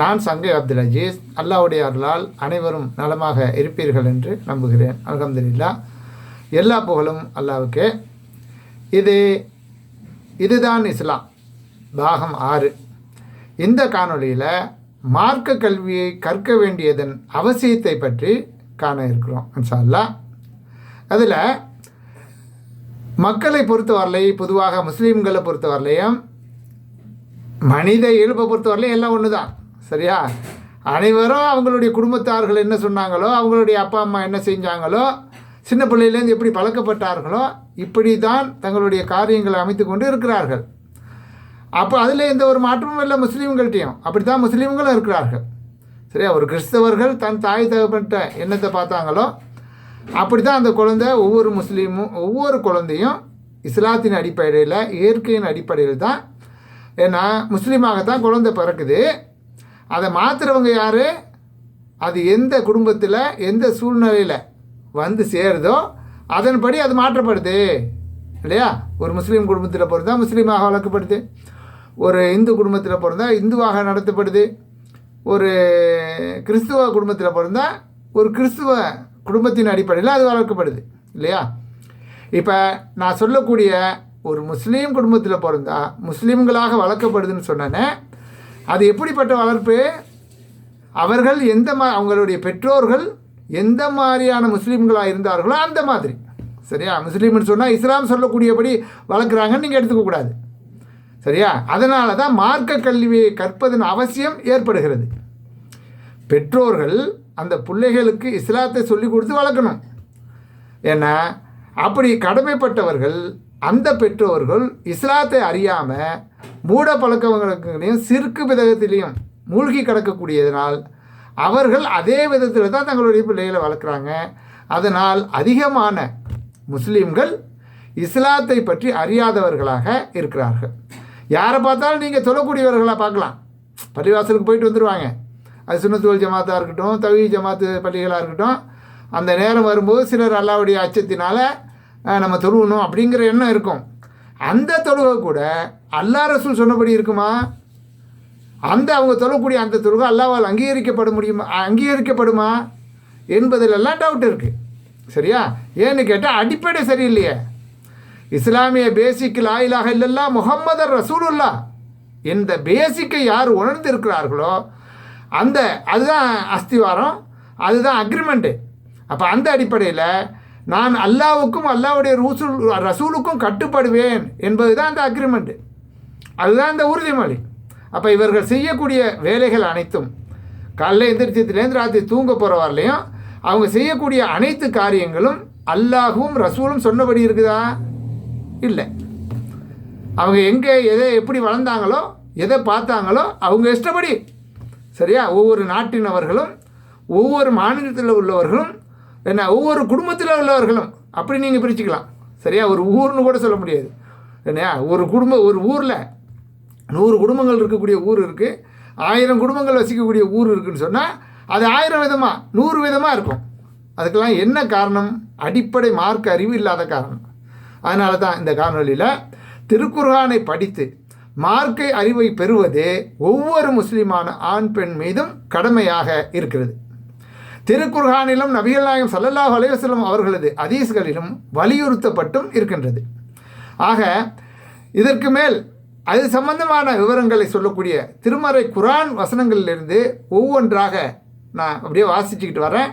நான் சங்கை அப்துல் அஜீஸ் அல்லாவுடைய அருளால் அனைவரும் நலமாக இருப்பீர்கள் என்று நம்புகிறேன். அலமதுல்லா எல்லா புகழும் அல்லாவுக்கே. இது இதுதான் இஸ்லாம். பாகம் ஆறு. இந்த காணொளியில் மார்க்க கல்வியை கற்க வேண்டியதன் அவசியத்தை பற்றி காண இருக்கிறோம் இன்ஷா அல்லாஹ் அதில் மக்களை பொறுத்தவரையிலை பொதுவாக முஸ்லீம்களை பொறுத்தவரையிலையும் மனித இயல்பை பொறுத்தவரையிலையும் எல்லாம் ஒன்று தான் சரியா? அனைவரும் அவங்களுடைய குடும்பத்தார்கள் என்ன சொன்னாங்களோ அவங்களுடைய அப்பா அம்மா என்ன செஞ்சாங்களோ சின்ன பிள்ளையிலேருந்து எப்படி பழக்கப்பட்டார்களோ இப்படி தான் தங்களுடைய காரியங்களை அமைத்து கொண்டு இருக்கிறார்கள். அப்போ அதில் எந்த ஒரு மாற்றமும் இல்லை முஸ்லீம்கள்ட்டையும் அப்படி தான் முஸ்லீம்களும் இருக்கிறார்கள். சரியா? ஒரு கிறிஸ்தவர்கள் தன் தாய் தகப்பட்ட எண்ணத்தை பார்த்தாங்களோ அப்படி தான் அந்த குழந்தை ஒவ்வொரு முஸ்லீமும் ஒவ்வொரு குழந்தையும் இஸ்லாத்தின் அடிப்படையில் இயற்கையின் அடிப்படையில் தான். ஏன்னா முஸ்லீமாகத்தான் குழந்தை பிறக்குது. அதை மாற்றுறவங்க யார்? அது எந்த குடும்பத்தில் எந்த சூழ்நிலையில் வந்து சேருதோ அதன்படி அது மாற்றப்படுது. இல்லையா? ஒரு முஸ்லீம் குடும்பத்தில் பிறந்தால் முஸ்லீமாக வளர்க்கப்படுது. ஒரு இந்து குடும்பத்தில் பிறந்தால் இந்துவாக நடத்தப்படுது. ஒரு கிறிஸ்துவ குடும்பத்தில் பிறந்தால் ஒரு கிறிஸ்துவ குடும்பத்தின் அடிப்படையில் அது வளர்க்கப்படுது. இல்லையா? இப்போ நான் சொல்லக்கூடிய ஒரு முஸ்லீம் குடும்பத்தில் பிறந்தால் முஸ்லீம்களாக வளர்க்கப்படுதுன்னு சொன்னேனே அது எப்படிப்பட்ட வளர்ப்பு? அவர்கள் எந்த மா அவங்களுடைய பெற்றோர்கள் எந்த மாதிரியான முஸ்லீம்களாக இருந்தார்களோ அந்த மாதிரி. சரியா? முஸ்லீம்னு சொன்னால் இஸ்லாம் சொல்லக்கூடியபடி வளர்க்குறாங்கன்னு நீங்கள் எடுத்துக்கக்கூடாது சரியா? அதனால தான் மார்க்க கல்வியை கற்பதன் அவசியம் ஏற்படுகிறது. பெற்றோர்கள் அந்த பிள்ளைகளுக்கு இஸ்லாத்தை சொல்லி கொடுத்து வளர்க்கணும். ஏன்னா அப்படி கடமைப்பட்டவர்கள் அந்த பெற்றோர்கள் இஸ்லாத்தை அறியாமல் மூட வழக்கங்களையும் சிறுக்கு விதத்திலையும் மூழ்கி கிடக்கக்கூடியதனால் அவர்கள் அதே விதத்தில் தான் தங்களுடைய பிள்ளைகளை வளர்க்குறாங்க. அதனால் அதிகமான முஸ்லீம்கள் இஸ்லாத்தை பற்றி அறியாதவர்களாக இருக்கிறார்கள். யாரை பார்த்தாலும் நீங்கள் சொல்லக்கூடியவர்களாக பார்க்கலாம். பள்ளிவாசலுக்கு போயிட்டு வந்துடுவாங்க அது சுண்ணத்துவல் ஜமாத்தாக இருக்கட்டும் தவி ஜமாத்து பள்ளிகளாக இருக்கட்டும். அந்த நேரம் வரும்போது சிலர் அல்லாவுடைய அச்சத்தினால நம்ம தொழுவணும் அப்படிங்கிற எண்ணம் இருக்கும். அந்த தொழுகை கூட அல்லா ரசூல் சொன்னபடி இருக்குமா? அந்த அவங்க தொழக்கூடிய அந்த தொழுகை அல்லாவால் அங்கீகரிக்கப்பட முடியுமா? அங்கீகரிக்கப்படுமா? என்பதிலெல்லாம் டவுட் இருக்குது சரியா? ஏன்னு கேட்டால் அடிப்படை சரியில்லையே. இஸ்லாமிய பேசிக் லாயிலாக இல்லல்லா முகம்மது ரசூலுல்லா இந்த பேசிக்கை யார் உணர்ந்து இருக்கிறார்களோ அந்த அதுதான் அஸ்திவாரம் அதுதான் அக்ரிமெண்ட்டு அப்போ அந்த அடிப்படையில் நான் அல்லாவுக்கும் அல்லாவுடைய ரூசுல் ரசூலுக்கும் கட்டுப்படுவேன் என்பது தான் அந்த அக்ரிமெண்ட்டு அதுதான் அந்த உறுதிமொழி. அப்போ இவர்கள் செய்யக்கூடிய வேலைகள் அனைத்தும் காலைல எந்திரிச்சதுலேருந்து ராத்திரி தூங்க போகிற வரலையும் அவங்க செய்யக்கூடிய அனைத்து காரியங்களும் அல்லாஹும் ரசூலும் சொன்னபடி இருக்குதா? இல்லை. அவங்க எங்கே எதை எப்படி வளர்ந்தாங்களோ எதை பார்த்தாங்களோ அவங்க இஷ்டப்படி. சரியா? ஒவ்வொரு நாட்டினவர்களும் ஒவ்வொரு மாநிலத்தில் உள்ளவர்களும் என்ன ஒவ்வொரு குடும்பத்தில் உள்ளவர்களும் அப்படி நீங்கள் பிரிச்சுக்கலாம். சரியா? ஒரு ஊர்னு கூட சொல்ல முடியாது. என்னையா? ஒரு குடும்பம் ஒரு ஊரில் நூறு குடும்பங்கள் இருக்கக்கூடிய ஊர் இருக்குது ஆயிரம் குடும்பங்கள் வசிக்கக்கூடிய ஊர் இருக்குன்னு சொன்னால் அது ஆயிரம் விதமாக நூறு விதமாக இருக்கும். அதுக்கெல்லாம் என்ன காரணம்? அடிப்படை மார்க் அறிவு இல்லாத காரணம். அதனால தான் இந்த காணொலியில் திருக்குர்ஹானை படித்து மார்க்கை அறிவை பெறுவது ஒவ்வொரு முஸ்லிமான ஆண் பெண் மீதும் கடமையாக இருக்கிறது. திருக்குர்ஹானிலும் நபிகள் நாயகம் ஸல்லல்லாஹு அலைஹி அவர்களது அதீஸ்களிலும் வலியுறுத்தப்பட்டும் இருக்கின்றது. ஆக இதற்கு மேல் அது சம்பந்தமான விவரங்களை சொல்லக்கூடிய திருமறை குரான் வசனங்களிலிருந்து ஒவ்வொன்றாக நான் அப்படியே வாசிச்சுக்கிட்டு வரேன்.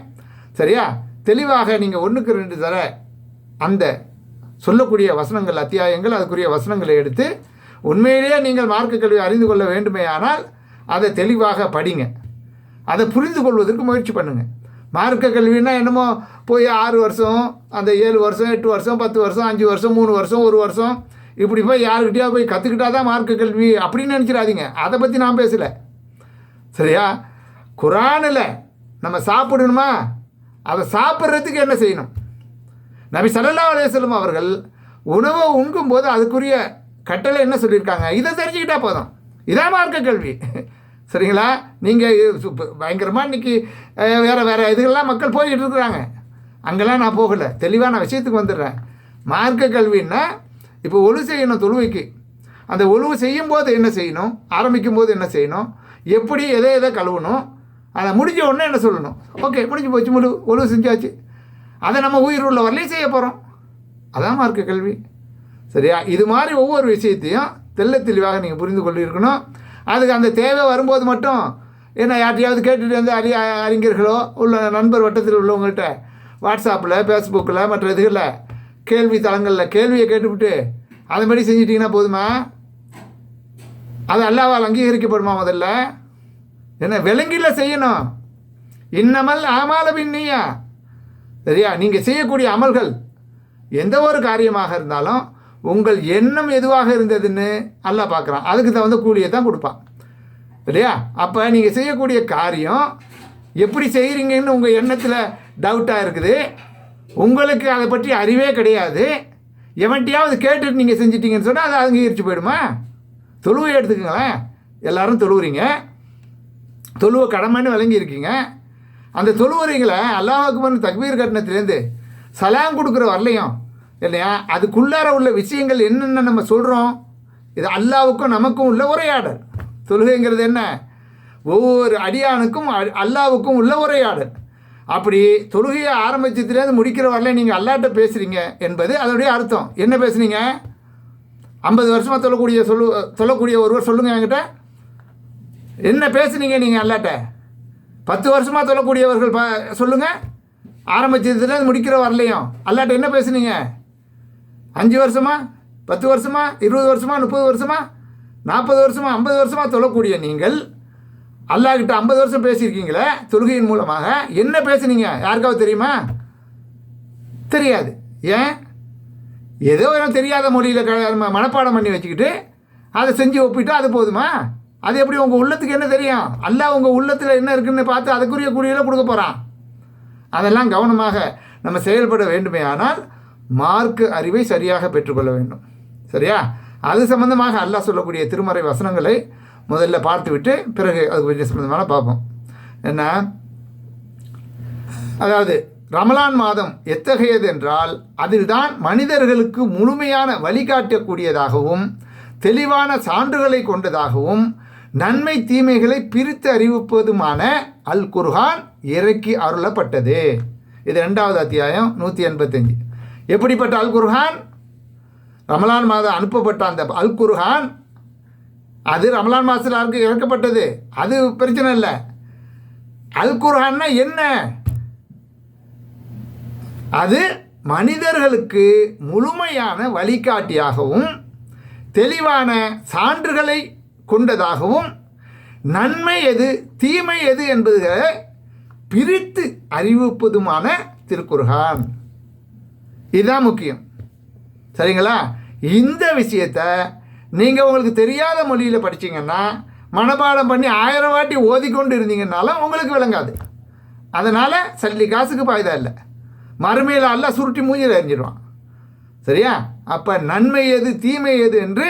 சரியா? தெளிவாக நீங்கள் ஒன்றுக்கு ரெண்டு தர அந்த சொல்லக்கூடிய வசனங்கள் அத்தியாயங்கள் அதுக்குரிய வசனங்களை எடுத்து உண்மையிலேயே நீங்கள் மார்க்க கல்வி அறிந்து கொள்ள வேண்டுமே ஆனால் அதை தெளிவாக படிங்க. அதை புரிந்து கொள்வதற்கு முயற்சி பண்ணுங்கள் மார்க்க கல்வின்னா என்னமோ போய் ஆறு வருஷம் அந்த ஏழு வருஷம் எட்டு வருஷம் பத்து வருஷம் அஞ்சு வருஷம் மூணு வருஷம் ஒரு வருஷம் இப்படி போய் யாருக்கிட்டயா போய் கற்றுக்கிட்டா தான் மார்க்க கல்வி அப்படின்னு நினச்சிடாதீங்க அதை பற்றி நான் பேசலை. சரியா? குரானில் நம்ம சாப்பிடணுமா? அதை சாப்பிட்றதுக்கு என்ன செய்யணும்? நபி சல்லா அலைஹி அவர்கள் உணவை உண்கும்போது அதுக்குரிய கட்டளை என்ன சொல்லியிருக்காங்க? இதை தெரிஞ்சுக்கிட்டா போதும். இதான் மார்க்க கல்வி. சரிங்களா? நீங்கள் பயங்கரமாக இன்றைக்கி வேறு வேறு இதுகள்லாம் மக்கள் போய்கிட்டு இருக்கிறாங்க. அங்கெல்லாம் நான் போகலை. தெளிவாக நான் விஷயத்துக்கு வந்துடுறேன் மார்க்க கல்வின்னா இப்போ ஒழு செய்யணும் தொழுவைக்கு அந்த ஒழுவு செய்யும் போது என்ன செய்யணும்? ஆரம்பிக்கும் போது என்ன செய்யணும்? எப்படி எதை எதை கழுவணும்? அதை முடிஞ்ச உடனே என்ன சொல்லணும்? ஓகே முடிஞ்சு போச்சு முழு ஒழுவு செஞ்சாச்சு. அதை நம்ம உயிர் உள்ள வரலையும் செய்ய போகிறோம் அதான் மார்க்க கல்வி. சரியா? இது மாதிரி ஒவ்வொரு விஷயத்தையும் தெள்ள தெளிவாக நீங்கள் புரிந்து கொள்ளிருக்கணும். அதுக்கு அந்த தேவை வரும்போது மட்டும் என்ன யார்ட்டையாவது கேட்டுட்டு வந்து அறி அறிஞர்களோ உள்ள நண்பர் வட்டத்தில் உள்ளவங்கள்ட்ட வாட்ஸ்அப்பில் ஃபேஸ்புக்கில் மற்ற இதுகளில் கேள்வி தளங்களில் கேள்வியை கேட்டுவிட்டு அது மாதிரி செஞ்சிட்டிங்கன்னா போதுமா? அது அல்லாவால் அங்கீகரிக்கப்படுமா முதல்ல? என்ன விலங்கில செய்யணும். இன்னமல் ஆமால பின்னியா சரியா? நீங்கள் செய்யக்கூடிய அமல்கள் எந்த ஒரு காரியமாக இருந்தாலும் உங்கள் எண்ணம் எதுவாக இருந்ததுன்னு அல்லாஹ் பார்க்குறான். அதுக்கு தகுந்த கூலியை தான் கொடுப்பான். இல்லையா? அப்போ நீங்கள் செய்யக்கூடிய காரியம் எப்படி செய்கிறீங்கன்னு உங்கள் எண்ணத்தில் டவுட்டாக இருக்குது. உங்களுக்கு அதை பற்றி அறிவே கிடையாது. எவன்ட்டியாவது கேட்டுட்டு நீங்கள் செஞ்சிட்டீங்கன்னு சொன்னால் அது அங்கீகரித்து போயிடுமா? தொழுவை எடுத்துக்கங்களேன். எல்லாரும் தொழுவுறீங்க. தொழுவ கடமைன்னு விளங்கியிருக்கீங்க. அந்த தொழுவுறீங்களே அல்லாஹ் அக்பர் தக்பீர் கட்டணத்துலேருந்து சலாம் கொடுக்குற வரலையும் இல்லையா? அதுக்குள்ளார உள்ள விஷயங்கள் என்னென்ன நம்ம சொல்கிறோம் இது அல்லாவுக்கும் நமக்கும் உள்ள உரையாடல். தொழுகைங்கிறது என்ன? ஒவ்வொரு அடியானுக்கும் அல்லாவுக்கும் உள்ள உரையாடல். அப்படி தொழுகையை ஆரம்பிச்சதுலேருந்து முடிக்கிற வரல நீங்கள் அல்லாட்ட பேசுகிறீங்க என்பது அதனுடைய அர்த்தம். என்ன பேசுனீங்க? ஐம்பது வருஷமாக சொல்லக்கூடிய சொல்லு சொல்லக்கூடிய ஒருவர் சொல்லுங்கள் என்கிட்ட. என்ன பேசுனீங்க நீங்கள் அல்லாட்ட? பத்து வருஷமாக சொல்லக்கூடியவர்கள் ப சொல்லுங்கள் ஆரம்பிச்சதுலேருந்து முடிக்கிற வரலையும். அல்லாட்ட என்ன பேசுனீங்க? அஞ்சு வருஷமா பத்து வருஷமா இருபது வருஷமா முப்பது வருஷமா நாற்பது வருஷமா ஐம்பது வருஷமா சொல்லக்கூடிய நீங்கள் அல்லாஹ்கிட்ட ஐம்பது வருஷம் பேசியிருக்கீங்களே தொழுகையின் மூலமாக என்ன பேசுனீங்க? யாருக்காவது தெரியுமா? தெரியாது. ஏன்? ஏதோ எனக்கு தெரியாத மொழியில் க மனப்பாடம் பண்ணி வச்சுக்கிட்டு அதை செஞ்சு ஒப்பிட்டு அது போதுமா? அது எப்படி உங்கள் உள்ளத்துக்கு என்ன தெரியும்? அல்லாஹ் உங்கள் உள்ளத்தில் என்ன இருக்குன்னு பார்த்து அதுக்குரிய கூலியில் கொடுக்க போகிறான் அதெல்லாம் கவனமாக நம்ம செயல்பட வேண்டுமே ஆனால் மார்க்கு அறிவை சரியாக பெற்றுக்கொள்ள வேண்டும். சரியா? அது சம்பந்தமாக அல்லாஹ் சொல்லக்கூடிய திருமறை வசனங்களை முதல்ல பார்த்துவிட்டு பிறகு அது கொஞ்சம் சம்பந்தமான பார்ப்போம். என்ன? அதாவது ரமலான் மாதம் எத்தகையது என்றால் அதில்தான் மனிதர்களுக்கு முழுமையான வழிகாட்டக்கூடியதாகவும் தெளிவான சான்றுகளை கொண்டதாகவும் நன்மை தீமைகளை பிரித்து அறிவிப்பதுமான அல் குர்ஹான் இறக்கி அருளப்பட்டது. இது ரெண்டாவது அத்தியாயம் நூற்றி எண்பத்தஞ்சு. எப்படிப்பட்ட அல் குர்ஹான் ரமலான் மாதம் அனுப்பப்பட்ட அந்த அல் குர்ஹான் அது ரமலான் மாதத்தில் அவருக்கு இறக்கப்பட்டது? அது பிரச்சனை இல்லை. அல் குர்ஹான்னா என்ன? அது மனிதர்களுக்கு முழுமையான வழிகாட்டியாகவும் தெளிவான சான்றுகளை கொண்டதாகவும் நன்மை எது தீமை எது என்பதை பிரித்து அறிவிப்பதுமான திருக்குர்ஹான். இதுதான் முக்கியம். சரிங்களா? இந்த விஷயத்தை நீங்கள் உங்களுக்கு தெரியாத மொழியில் படிச்சிங்கன்னா மனப்பாடம் பண்ணி ஆயிரம் வாட்டி ஓதிக்கொண்டு இருந்தீங்கன்னாலும் உங்களுக்கு விளங்காது. அதனால் சல்லி காசுக்கு பாய்தா இல்லை. மறுமையில் எல்லாம் சுருட்டி மூஞ்சில் எறிஞ்சிடுவான். சரியா? அப்போ நன்மை எது தீமை எது என்று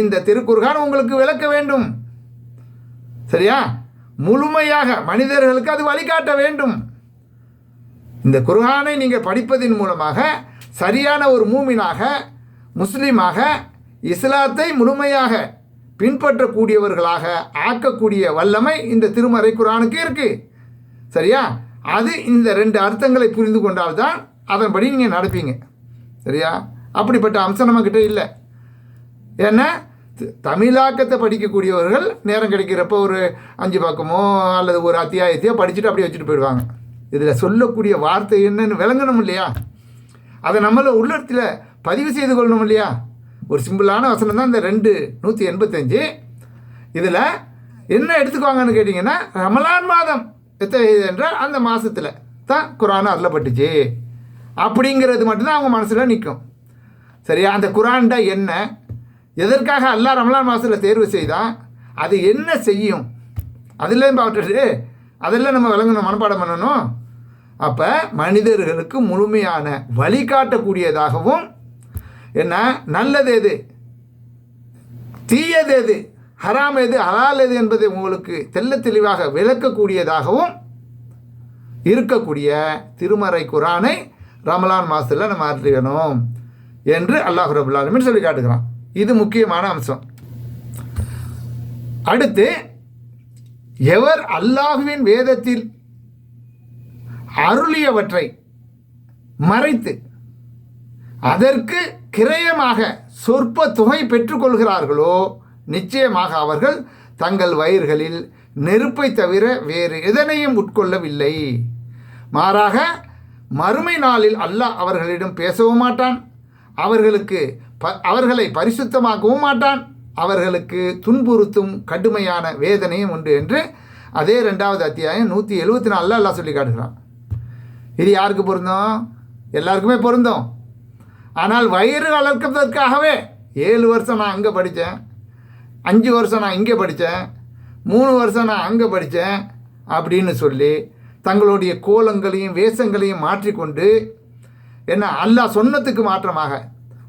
இந்த திருக்குர்கான் உங்களுக்கு விளக்க வேண்டும். சரியா? முழுமையாக மனிதர்களுக்கு அது வழிகாட்ட வேண்டும். இந்த குர்ஹானை நீங்கள் படிப்பதின் மூலமாக சரியான ஒரு மூமினாக முஸ்லீமாக இஸ்லாத்தை முழுமையாக பின்பற்றக்கூடியவர்களாக ஆக்கக்கூடிய வல்லமை இந்த திருமறை குரானுக்கு இருக்குது சரியா? அது இந்த ரெண்டு அர்த்தங்களை புரிந்து கொண்டால்தான் அதன்படி நீங்கள் நடப்பீங்க. சரியா? அப்படிப்பட்ட அம்சம் நம்மக்கிட்ட இல்லை. ஏன்னா தமிழாக்கத்தை படிக்கக்கூடியவர்கள் நேரம் கிடைக்கிறப்போ ஒரு அஞ்சு பக்கமோ அல்லது ஒரு அத்தியாயத்தையோ படிச்சுட்டு அப்படியே வச்சுட்டு போயிடுவாங்க. இதில் சொல்லக்கூடிய வார்த்தை என்னன்னு விளங்கணும் இல்லையா? அதை நம்மள உள்ளத்தில் பதிவு செய்து கொள்ளணும் இல்லையா? ஒரு சிம்பிளான வசனம் தான் இந்த ரெண்டு நூற்றி எண்பத்தஞ்சு. இதில் என்ன எடுத்துக்குவாங்கன்னு கேட்டிங்கன்னா ரமலான் மாதம் எத்தனை என்றால் அந்த மாதத்தில் தான் குரான் அருளப்பட்டுச்சு அப்படிங்கிறது மட்டும்தான் அவங்க மனசில் நிற்கும் சரியா? அந்த குரான்டா என்ன? எதற்காக அல்லா ரமலான் மாதத்தில் தேர்வு செய்தான் அது என்ன செய்யும்? அதில் பார்த்துட்டு அதெல்லாம் நம்ம விளங்கணும் மனப்பாடம் பண்ணணும். அப்போ மனிதர்களுக்கு முழுமையான வழிகாட்டக்கூடியதாகவும் என்ன நல்லது எது? தீயது எது? ஹராம் எது? ஹலால் எது என்பதை உங்களுக்கு தெல்ல தெளிவாக விளக்கக்கூடியதாகவும் இருக்கக்கூடிய திருமறை குரானை ரமலான் மாதத்தில் நம்ம அறியணும் என்று அல்லாஹ் ரபுல் சொல்லி காட்டுகிறான். இது முக்கியமான அம்சம். அடுத்து எவர் அல்லாஹுவின் வேதத்தில் அருளியவற்றை மறைத்து அதற்கு கிரயமாக சொற்ப தொகை பெற்றுக்கொள்கிறார்களோ நிச்சயமாக அவர்கள் தங்கள் வயிர்களில் நெருப்பை தவிர வேறு எதனையும் உட்கொள்ளவில்லை. மாறாக மறுமை நாளில் அல்லாஹ் அவர்களிடம் பேசவும் மாட்டான். அவர்களுக்கு ப அவர்களை பரிசுத்தமாக்கவும் மாட்டான். அவர்களுக்கு துன்புறுத்தும் கடுமையான வேதனையும் உண்டு என்று அதே ரெண்டாவது அத்தியாயம் நூற்றி எழுபத்தி நாலில் அல்லாஹ் சொல்லி காட்டுகிறான். இது யாருக்கு பொருந்தும்? எல்லாருக்குமே பொருந்தும். ஆனால் வயிறு வளர்க்கிறதுக்காகவே ஏழு வருஷம் நான் அங்கே படித்தேன் அஞ்சு வருஷம் நான் இங்கே படித்தேன் மூணு வருஷம் நான் அங்கே படித்தேன் அப்படின்னு சொல்லி தங்களுடைய கோலங்களையும் வேஷங்களையும் மாற்றிக்கொண்டு என்ன அல்லாஹ் சொன்னதுக்கு மாற்றமாக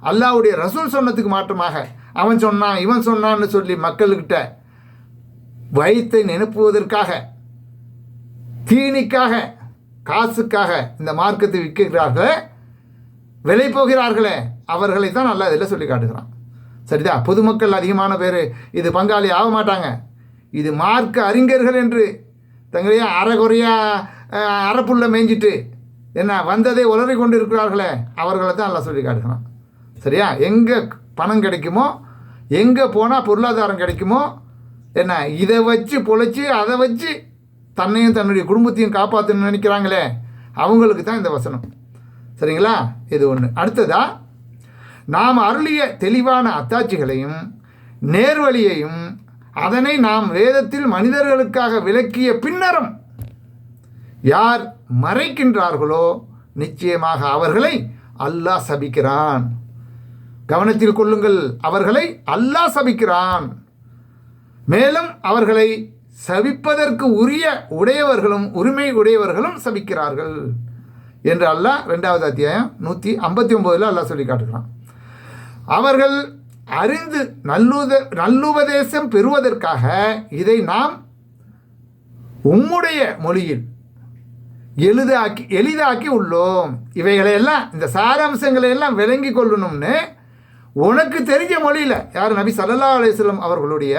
அல்லாஹ்வுடைய ரசூல் சொன்னதுக்கு மாற்றமாக அவன் சொன்னான் இவன் சொன்னான்னு சொல்லி மக்கள்கிட்ட வயிற்றை நினைப்புவதற்காக தீனிக்காக காசுக்காக இந்த மார்க்கத்தை விற்கிறார்களே விலை போகிறார்களே அவர்களை தான் நல்லா இதில் சொல்லி காட்டுகிறான். சரிதா? பொதுமக்கள் அதிகமான பேர் இது பங்காளி ஆக மாட்டாங்க. இது மார்க்க அறிஞர்கள் என்று தங்களையே அறகுறையா அறப்புள்ள மேய்ஞ்சிட்டு என்ன வந்ததை உளறி கொண்டு இருக்கிறார்களே அவர்களை தான் எல்லாம் சொல்லி காட்டுகிறான். சரியா? எங்கே பணம் கிடைக்குமோ எங்கே போனால் பொருளாதாரம் கிடைக்குமோ என்ன இதை வச்சு பொழைச்சி அதை வச்சு தன்னையும் தன்னுடைய குடும்பத்தையும் காப்பாற்றணும்னு நினைக்கிறாங்களே அவங்களுக்கு தான் இந்த வசனம். சரிங்களா? இது ஒன்று அடுத்ததா நாம் அருளிய தெளிவான அத்தாட்சிகளையும் நேர்வழியையும் அதனை நாம் வேதத்தில் மனிதர்களுக்காக விளக்கிய பின்னரும் யார் மறைக்கின்றார்களோ நிச்சயமாக அவர்களை அல்லாஹ் சபிக்கிறான். கவனத்தில் கொள்ளுங்கள் அவர்களை அல்லாஹ் சபிக்கிறான். மேலும் அவர்களை சபிப்பதற்கு உரிய உடையவர்களும் உரிமை உடையவர்களும் சபிக்கிறார்கள். என்று அல்லாஹ் ரெண்டாவது அத்தியாயம் நூற்றி ஐம்பத்தி ஒம்போதில் அல்லாஹ் சொல்லி காட்டுகிறான். அவர்கள் அறிந்து நல்லுத நல்லுபதேசம் பெறுவதற்காக இதை நாம் உம்முடைய மொழியில் எளிதாக்கி எளிதாக்கி உள்ளோம். இவைகளையெல்லாம் இந்த சாராம்சங்களை எல்லாம் விளங்கி கொள்ளணும்னு உனக்கு தெரிஞ்ச மொழியில் யார்? நபி சல்லா அலையம் அவர்களுடைய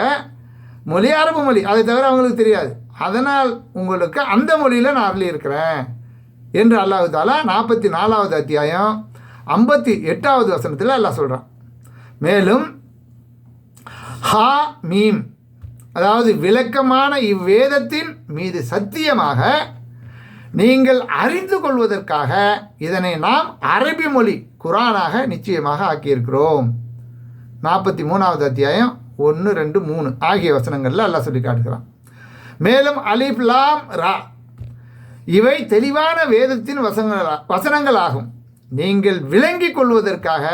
மொழி அரபு மொழி. அதை தவிர அவங்களுக்கு தெரியாது. அதனால் உங்களுக்கு அந்த மொழியில் நான் அருளியிருக்கிறேன் என்று அல்லாஹு தாலா நாற்பத்தி நாலாவது அத்தியாயம் ஐம்பத்தி எட்டாவது வசனத்தில் அல்லாஹ் சொல்கிறான் மேலும் ஹா மீம். அதாவது விளக்கமான இவ்வேதத்தின் மீது சத்தியமாக நீங்கள் அறிந்து கொள்வதற்காக இதனை நாம் அரபி மொழி குரானாக நிச்சயமாக ஆக்கியிருக்கிறோம். நாற்பத்தி மூணாவது அத்தியாயம் ஒன்று ரெண்டு மூணு. ஆகிய வசனங்களில் அல்லாஹ் சொல்லி காட்டுகிறான். மேலும் அலிப் லாம் ரா. இவை தெளிவான வேதத்தின் வசங்களா வசனங்களாகும். நீங்கள் விளங்கிக் கொள்வதற்காக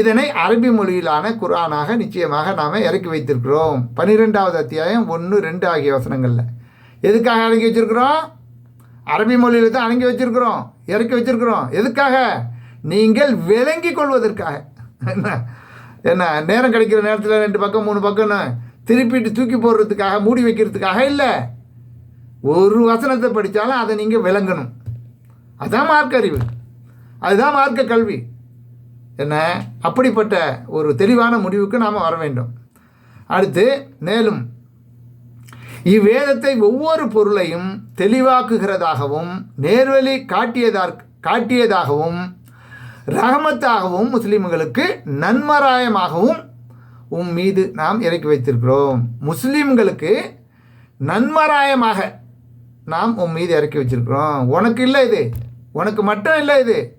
இதனை அரபி மொழியிலான குரானாக நிச்சயமாக நாம் இறக்கி வைத்திருக்கிறோம். பன்னிரெண்டாவது அத்தியாயம் ஒன்று ரெண்டு ஆகிய வசனங்களில். எதுக்காக அடங்கி வச்சிருக்கிறோம்? அரபி மொழியில் தான் அடங்கி வச்சிருக்கிறோம் இறக்கி வச்சிருக்கிறோம். எதுக்காக? நீங்கள் விளங்கிக் கொள்வதற்காக. என்ன நேரம் கிடைக்கிற நேரத்தில் ரெண்டு பக்கம் மூணு பக்கம்னு திருப்பிட்டு தூக்கி போடுறதுக்காக மூடி வைக்கிறதுக்காக இல்லை. ஒரு வசனத்தை படித்தாலும் அதை நீங்கள் விளங்கணும். அதுதான் மார்க்க அறிவு அதுதான் மார்க்க கல்வி. என்ன? அப்படிப்பட்ட ஒரு தெளிவான முடிவுக்கு நாம் வர வேண்டும். அடுத்து மேலும். இவ்வேதத்தை ஒவ்வொரு பொருளையும் தெளிவாக்குகிறதாகவும் நேர்வழி காட்டியதார் காட்டியதாகவும் ரஹமத்தாகவும் முஸ்லீம்களுக்கு நன்மராயமாகவும் உம் மீது நாம் இறக்கி வைத்திருக்கிறோம். முஸ்லீம்களுக்கு நன்மராயமாக நாம் உன் மீது இறக்கி வச்சிருக்கிறோம் உனக்கு இல்லை இது. உனக்கு மட்டும் இல்லை இது.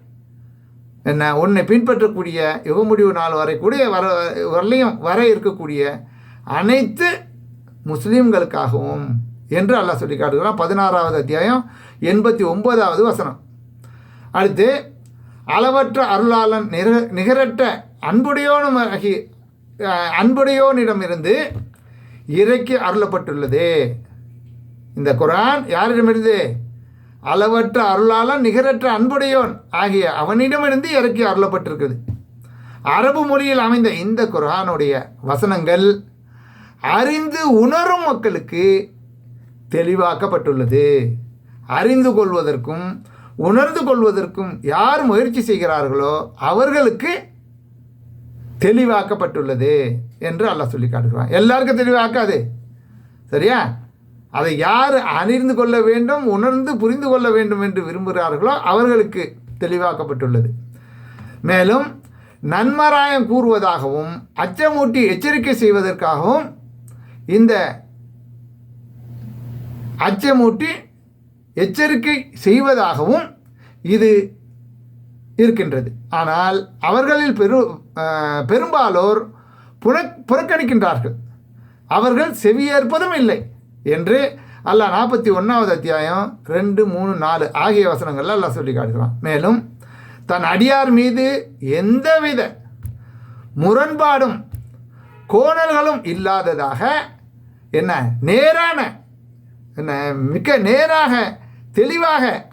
என்ன? உன்னை பின்பற்றக்கூடிய யுக முடிவு நாள் வரைக்கூடிய வர வரலையும் வர இருக்கக்கூடிய அனைத்து முஸ்லீம்களுக்காகவும் என்று அல்லாஹ் சொல்லி காட்டுகிறான் பதினாறாவது அத்தியாயம் எண்பத்தி ஒன்பதாவது வசனம். அடுத்து அளவற்ற அருளாளன் நிர நிகரற்ற அன்புடையோனும் ஆகி அன்புடையோனிடமிருந்து இறைக்கு அருளப்பட்டுள்ளது. இந்த குரான் யாரிடமிருந்து? அளவற்ற அருளாளன் நிகரற்ற அன்புடையோன் ஆகிய அவனிடமிருந்து இறக்கி அருளப்பட்டிருக்குது அரபு மொழியில் அமைந்த இந்த குரானுடைய வசனங்கள் அறிந்து உணரும் மக்களுக்கு தெளிவாக்கப்பட்டுள்ளது. அறிந்து கொள்வதற்கும் உணர்ந்து கொள்வதற்கும் யார் முயற்சி செய்கிறார்களோ அவர்களுக்கு தெளிவாக்கப்பட்டுள்ளது என்று அல்லாஹ் சொல்லி காட்டுகிறான். எல்லாருக்கும் தெளிவாக்காது. சரியா? அதை யார் அறிந்து கொள்ள வேண்டும் உணர்ந்து புரிந்து கொள்ள வேண்டும் என்று விரும்புகிறார்களோ அவர்களுக்கு தெளிவாக்கப்பட்டுள்ளது. மேலும் நன்மராயம் கூறுவதாகவும் அச்சமூட்டி எச்சரிக்கை செய்வதற்காகவும் இந்த அச்சமூட்டி எச்சரிக்கை செய்வதாகவும் இது இருக்கின்றது. ஆனால் அவர்களில் பெரு பெரும்பாலோர் புற புறக்கணிக்கின்றார்கள். அவர்கள் செவியேற்பதும் இல்லை என்று அல்லாஹ் நாற்பத்தி ஒன்றாவது அத்தியாயம் ரெண்டு மூணு நாலு ஆகிய வசனங்கள்ல அல்லாஹ் சொல்லி காட்டுகிறான். மேலும் தன் அடியார் மீது எந்தவித முரண்பாடும் கோணல்களும் இல்லாததாக என்ன நேரான என்ன மிக்க நேராக தெளிவாக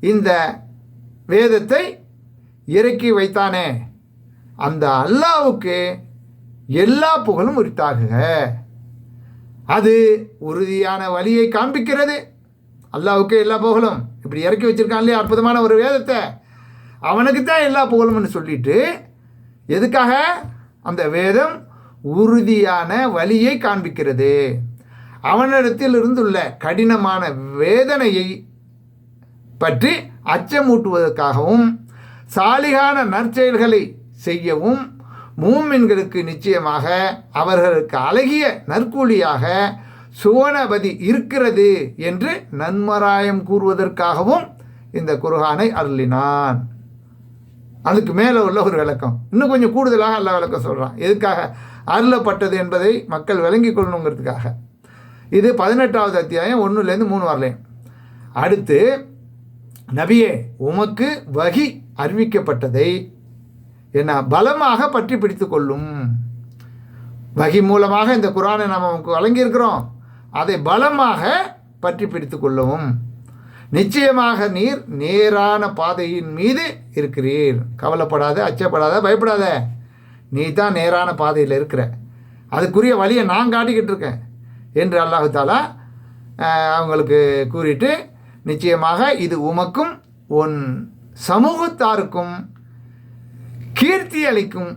இந்த வேதத்தை இறக்கி வைத்தானே. அந்த அல்லாவுக்கு எல்லா புகழும் உரித்தாகுக. அது உறுதியான வழியை காண்பிக்கிறது. அல்லாவுக்கு எல்லா புகழும். இப்படி இறக்கி வச்சிருக்கான் இல்லையா? அற்புதமான ஒரு வேதத்தை. அவனுக்கு தான் எல்லா புகழும்னு சொல்லிட்டு எதுக்காக? அந்த வேதம் உறுதியான வழியை காண்பிக்கிறது. அவனிடத்தில் இருந்துள்ள கடினமான வேதனையை பற்றி அச்சமூட்டுவதற்காகவும் சாலிகான நற்செயல்களை செய்யவும் மூமின்களுக்கு நிச்சயமாக அவர்களுக்கு அழகிய நற்கூலியாக சுவனபதி இருக்கிறது என்று நன்மராயம் கூறுவதற்காகவும் இந்த குர்ஹானை அருளினான். அதுக்கு மேலே உள்ள ஒரு விளக்கம். இன்னும் கொஞ்சம் கூடுதலாக அல்ல விளக்கம் சொல்கிறான் எதுக்காக அருளப்பட்டது என்பதை மக்கள் விளங்கி கொள்ளணுங்கிறதுக்காக. இது பதினெட்டாவது அத்தியாயம் ஒன்றுலேருந்து மூணு வரலையும் அடுத்து நபியே உமக்கு வகி அறிவிக்கப்பட்டதை என்ன பலமாக பற்றி பிடித்து கொள்ளும். வகி மூலமாக இந்த குரானை நாம் உமக்கு வழங்கியிருக்கிறோம். அதை பலமாக பற்றி பிடித்து கொள்ளவும். நிச்சயமாக நீர் நேரான பாதையின் மீது இருக்கிறீர். கவலைப்படாத அச்சப்படாத பயப்படாத. நீ தான் நேரான பாதையில் இருக்கிற. அதுக்குரிய வழியை நான் காட்டிக்கிட்டு இருக்கேன். என்று அல்லாஹு தாலா அவங்களுக்கு கூறிட்டு நிச்சயமாக இது உமக்கும் உன் சமூகத்தாருக்கும் கீர்த்தி அளிக்கும்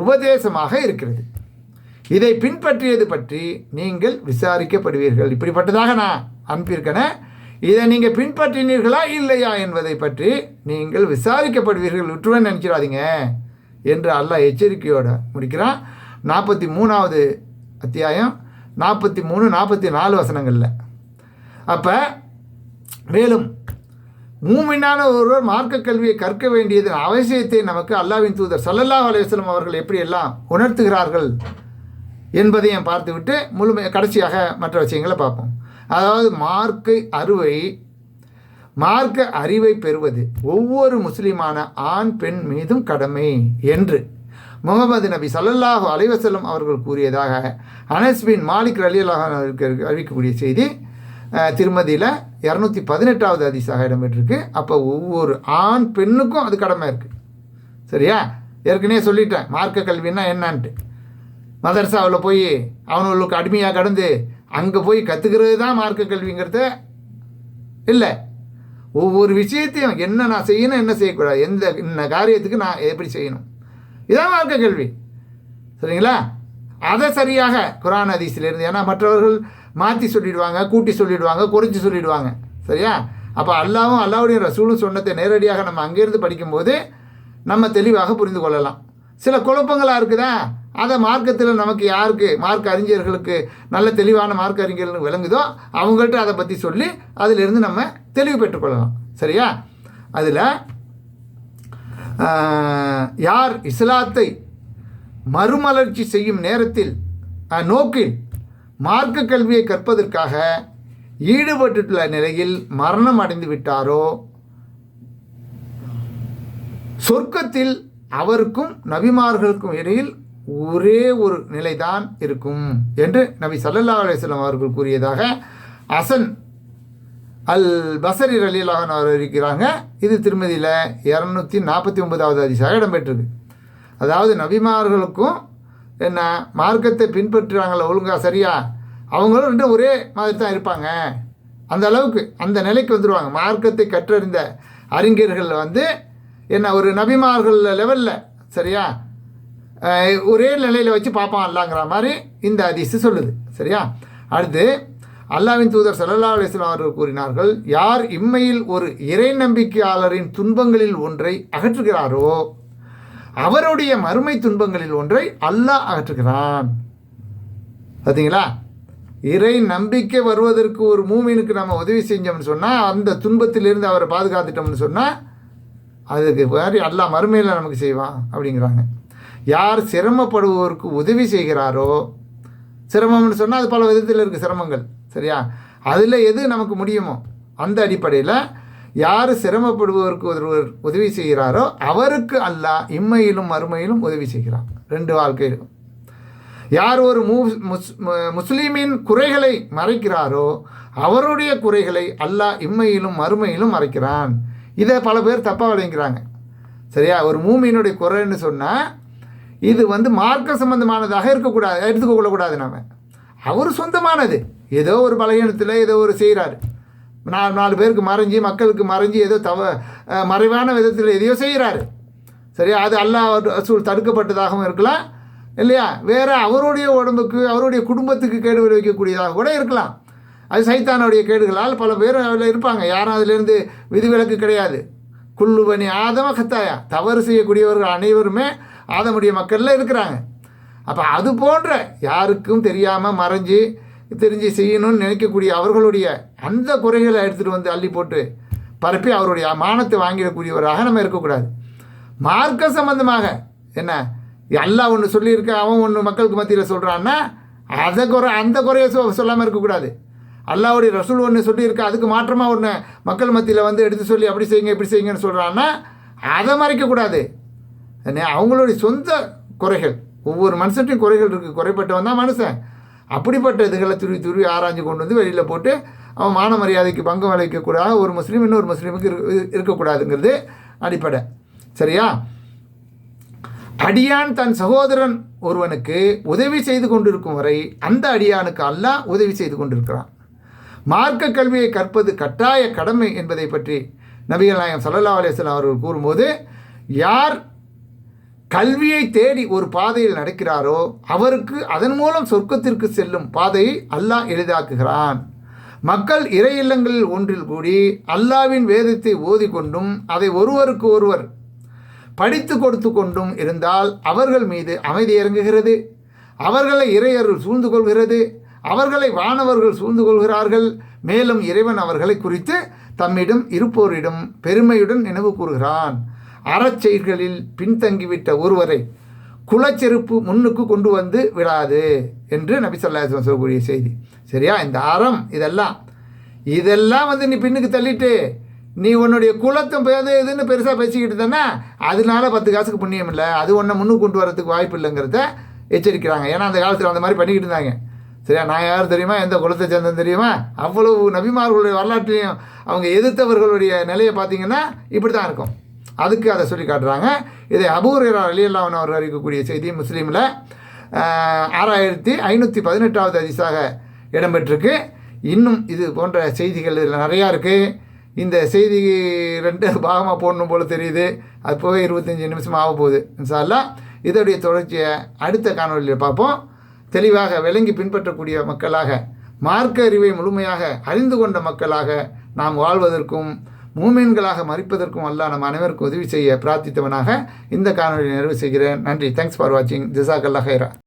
உபதேசமாக இருக்கிறது. இதை பின்பற்றியது பற்றி நீங்கள் விசாரிக்கப்படுவீர்கள். இப்படிப்பட்டதாக நான் அனுப்பியிருக்கேன் இதை நீங்கள் பின்பற்றினீர்களா இல்லையா என்பதை பற்றி நீங்கள் விசாரிக்கப்படுவீர்கள். விட்டுருவேன் நினச்சிடாதீங்க என்று அல்லாஹ் எச்சரிக்கையோட முடிக்கிறான். நாற்பத்தி மூணாவது அத்தியாயம். நாற்பத்தி மூணு நாற்பத்தி நாலு வசனங்களில். அப்போ மேலும் மூமினான ஒருவர் மார்க்க கல்வியை கற்க வேண்டியதன் அவசியத்தை நமக்கு அல்லாவின் தூதர் சல்லல்லா அலையம் அவர்கள் எப்படி எல்லாம் உணர்த்துகிறார்கள் என்பதையும் பார்த்துவிட்டு முழுமை கடைசியாக மற்ற விஷயங்களை பார்ப்போம். அதாவது மார்க்கை அறுவை மார்க்க அறிவை பெறுவது ஒவ்வொரு முஸ்லீமான ஆண் பெண் மீதும் கடமை என்று. முகமது நபி சல்லல்லாஹு அலைவசல்லம் அவர்கள் கூறியதாக அனஸ்பின் மாலிக் ரலியல்லாஹு அறிவிக்கக்கூடிய செய்தி திருமதியில் இரநூத்தி பதினெட்டாவது அதிசாக இடம்பெற்றிருக்கு. அப்போ ஒவ்வொரு ஆண் பெண்ணுக்கும் அது கடமை இருக்குது சரியா? ஏற்கனவே சொல்லிட்டேன் மார்க்க கல்வின்னா என்னன்ட்டு. மதரசாவில் போய் அவனுங்களுக்கு அடிமையாக கடந்து அங்கே போய் கற்றுக்கிறது தான் மார்க்க கல்விங்கிறத இல்லை. ஒவ்வொரு விஷயத்தையும் என்ன நான் செய்யணும் என்ன செய்யக்கூடாது எந்த இந்த காரியத்துக்கு நான் எப்படி செய்யணும்? இதான் மார்க்க கேள்வி. சரிங்களா? அதை சரியாக குரான் அதிசிலிருந்து ஏன்னா மற்றவர்கள் மாற்றி சொல்லிடுவாங்க கூட்டி சொல்லிடுவாங்க குறைச்சி சொல்லிடுவாங்க. சரியா? அப்போ அல்லாவும் அல்லாவுடைய ரசூலும் சொன்னதை நேரடியாக நம்ம அங்கேருந்து படிக்கும்போது நம்ம தெளிவாக புரிந்து கொள்ளலாம். சில குழப்பங்களாக இருக்குதா? அதை மார்க்கத்தில் நமக்கு யாருக்கு மார்க் அறிஞர்களுக்கு நல்ல தெளிவான மார்க் அறிஞர்கள் விளங்குதோ அவங்கள்ட்ட அதை பற்றி சொல்லி அதிலிருந்து நம்ம தெளிவு பெற்றுக்கொள்ளலாம் சரியா? அதில் யார் இஸ்லாத்தை மறுமலர்ச்சி செய்யும் நேரத்தில் நோக்கில் மார்க்க கல்வியை கற்பதற்காக ஈடுபட்டுள்ள நிலையில் மரணம் அடைந்து விட்டாரோ? சொர்க்கத்தில் அவருக்கும் நபிமார்களுக்கும் இடையில் ஒரே ஒரு நிலைதான் இருக்கும் என்று நபி சல்லல்லா அலிஸ்லாம் அவர்கள் கூறியதாக அசன் அல் பசரி ரலீலாகன் அவர் இருக்கிறாங்க இது திருமதியில் இரநூத்தி நாற்பத்தி ஒன்பதாவது அதிசாக இடம்பெற்றிருக்கு. அதாவது நபிமார்களுக்கும் என்ன மார்க்கத்தை பின்பற்றுறாங்கள ஒழுங்காக சரியா? அவங்களும் ரெண்டும் ஒரே மாதிரி தான் இருப்பாங்க. அந்த அளவுக்கு அந்த நிலைக்கு வந்துடுவாங்க மார்க்கத்தை கற்றறிந்த அறிஞர்கள் வந்து என்ன ஒரு நபிமார்கள் லெவலில் சரியா? ஒரே நிலையில் வச்சு பார்ப்பான் அல்லாங்கிற மாதிரி இந்த அதிசு சொல்லுது சரியா? அடுத்து அல்லாவின் தூதர் சல்லா அலிஸ்லாம் அவர்கள் கூறினார்கள் யார் இம்மையில் ஒரு இறை நம்பிக்கையாளரின் துன்பங்களில் ஒன்றை அகற்றுகிறாரோ அவருடைய மறுமை துன்பங்களில் ஒன்றை அல்லாஹ் அகற்றுகிறான். பார்த்தீங்களா இறை நம்பிக்கை வருவதற்கு ஒரு மூமினுக்கு நம்ம உதவி செஞ்சோம்னு சொன்னால் அந்த துன்பத்திலிருந்து அவரை பாதுகாத்துட்டோம்னு சொன்னால் அதுக்கு மாதிரி அல்லாஹ் மறுமையில் நமக்கு செய்வான் அப்படிங்கிறாங்க. யார் சிரமப்படுவோருக்கு உதவி செய்கிறாரோ சிரமம்னு சொன்னால் அது பல விதத்தில் இருக்குது சிரமங்கள். சரியா? அதில் எது நமக்கு முடியுமோ? அந்த அடிப்படையில் யார் சிரமப்படுபவருக்கு ஒருவர் உதவி செய்கிறாரோ அவருக்கு அல்ல இம்மையிலும் மறுமையிலும் உதவி செய்கிறான். ரெண்டு வாழ்க்கையிலும் யார் ஒரு மு முஸ் முஸ்லீமின் குறைகளை மறைக்கிறாரோ அவருடைய குறைகளை அல்லாஹ் இம்மையிலும் மறுமையிலும் மறைக்கிறான். இதை பல பேர் தப்பாக விளங்கிறாங்க சரியா? ஒரு மூமியினுடைய குறைன்னு சொன்னால் இது வந்து மார்க்க சம்பந்தமானதாக இருக்கக்கூடாது எடுத்துக்கொள்ளக்கூடாது நாம். அவர் சொந்தமானது. ஏதோ ஒரு பலகீனத்தில் ஏதோ ஒரு செய்கிறாரு நாலு நாலு பேருக்கு மறைஞ்சி மக்களுக்கு மறைஞ்சி ஏதோ தவ மறைவான விதத்தில் எதையோ செய்கிறாரு சரியா அது அல்லாஹ் ரசூல் தடுக்கப்பட்டதாகவும் இருக்கலாம் இல்லையா? வேறு அவருடைய உடம்புக்கு அவருடைய குடும்பத்துக்கு கேடு விளைவிக்கக்கூடியதாக கூட இருக்கலாம். அது சைத்தானுடைய கேடுகளால் பல பேர் அதில் இருப்பாங்க. யாரும் அதிலேருந்து விதிவிலக்கு கிடையாது. குல்லுபனி ஆதம கத்தாயா? தவறு செய்யக்கூடியவர்கள் அனைவருமே ஆதமுடைய மக்களில் இருக்கிறாங்க. அப்போ அது போன்ற யாருக்கும் தெரியாமல் மறைஞ்சு தெரிஞ்சு செய்யணும்னு நினைக்கக்கூடிய அவர்களுடைய அந்த குறைகளை எடுத்துகிட்டு வந்து அள்ளி போட்டு பரப்பி அவருடைய மானத்தை வாங்கிடக்கூடியவராக நம்ம இருக்கக்கூடாது. மார்க்க சம்பந்தமாக என்ன? எல்லாம் ஒன்று சொல்லியிருக்க அவன் ஒன்று மக்களுக்கு மத்தியில் சொல்கிறான்னா அதை குறை அந்த குறையை சொ சொல்லாமல் இருக்கக்கூடாது. அல்லாவுடைய ரசூல் ஒன்று சொல்லியிருக்க அதுக்கு மாற்றமாக ஒன்று மக்கள் மத்தியில் வந்து எடுத்து சொல்லி அப்படி செய்யுங்க இப்படி செய்யுங்கன்னு சொல்கிறான்னா அதை மறைக்கக்கூடாது. என்ன? அவங்களுடைய சொந்த குறைகள் ஒவ்வொரு மனுஷன்ட்டையும் குறைகள் இருக்குது குறைப்பட்டவன் தான் மனுஷன். அப்படிப்பட்ட இதுகளை துருவி துருவி ஆராய்ஞ்சு கொண்டு வந்து வெளியில் போட்டு அவன் மான மரியாதைக்கு பங்கம் விளைவிக்கக்கூடாது ஒரு முஸ்லீம் இன்னொரு முஸ்லீமுக்கு இரு- இருக்கக்கூடாதுங்கிறது அடிப்படை. சரியா? அடியான் தன் சகோதரன் ஒருவனுக்கு உதவி செய்து கொண்டிருக்கும் வரை அந்த அடியானுக்கு அல்லாஹ் உதவி செய்து கொண்டிருக்கிறான். மார்க்க கல்வியை கற்பது கட்டாய கடமை என்பதை பற்றி நபிகள் நாயகம் சல்லா அலிஸ்லாம் அவர்கள் கூறும்போது யார் கல்வியை தேடி ஒரு பாதையில் நடக்கிறாரோ அவருக்கு அதன் மூலம் சொர்க்கத்திற்கு செல்லும் பாதையை அல்லாஹ் எளிதாக்குகிறான். மக்கள் இறை இல்லங்களில் ஒன்றில் கூடி அல்லாவின் வேதத்தை ஓதிக்கொண்டும் அதை ஒருவருக்கு ஒருவர் படித்து கொடுத்து கொண்டும் இருந்தால் அவர்கள் மீது அமைதி இறங்குகிறது. அவர்களை இறையருள் சூழ்ந்து கொள்கிறது. அவர்களை வானவர்கள் சூழ்ந்து கொள்கிறார்கள். மேலும் இறைவன் அவர்களை குறித்து தம்மிடம் இருப்போரிடம் பெருமையுடன் நினைவு கூறுகிறான். அறச்செயல்களில் பின்தங்கிவிட்ட ஒருவரை குலச்செருப்பு முன்னுக்கு கொண்டு வந்து விடாது என்று நபி ஸல்லல்லாஹு சொல்லக்கூடிய செய்தி. சரியா? இந்த அறம் இதெல்லாம். இதெல்லாம் வந்து நீ பின்னுக்கு தள்ளிட்டு நீ உன்னுடைய குலத்தை பேது இதுன்னு பெருசாக பேசிக்கிட்டு தானே அதனால பத்து காசுக்கு புண்ணியம் இல்லை. அது ஒன்றை முன்னுக்கு கொண்டு வரதுக்கு வாய்ப்பு இல்லைங்கிறத எச்சரிக்கிறாங்க. ஏன்னா அந்த காலத்தில் அந்த மாதிரி பண்ணிக்கிட்டு இருந்தாங்க. சரியா? நான் யார் தெரியுமா? எந்த குலத்தை சேர்ந்தேன் தெரியுமா? அவ்வளவு நபிமார்களுடைய வரலாற்றையும் அவங்க எதிர்த்தவர்களுடைய நிலையை பார்த்தீங்கன்னா இப்படி தான் இருக்கும். அதுக்கு அதை சொல்லி காட்டுறாங்க. இதை அபூரா அலியல்லாவன் அவர் அறிவிக்கக்கூடிய செய்தி முஸ்லீமில் ஆறாயிரத்தி ஐநூற்றி பதினெட்டாவது அதிசாக இடம்பெற்றிருக்கு. இன்னும் இது போன்ற செய்திகள் இதில் நிறையா இருக்குது இந்த செய்தி ரெண்டு பாகமாக போடணும் போல் தெரியுது. அது போக இருபத்தஞ்சி நிமிஷம் ஆக போகுது இன்ஷால்லா இதோடைய தொடர்ச்சியை அடுத்த காணொலியில் பார்ப்போம். தெளிவாக விளங்கி பின்பற்றக்கூடிய மக்களாக மார்க்க அறிவை முழுமையாக அறிந்து கொண்ட மக்களாக நாம் வாழ்வதற்கும் மூமீன்களாக மறிப்பதற்கும் அல்லா நம் அனைவருக்கும் உதவி செய்ய பிரார்த்தித்தவனாக இந்த காணொலியை நிறைவு செய்கிறேன். நன்றி. தேங்க்ஸ் ஃபார் வாட்சிங் ஜிசாக் அல்லா ஹைரா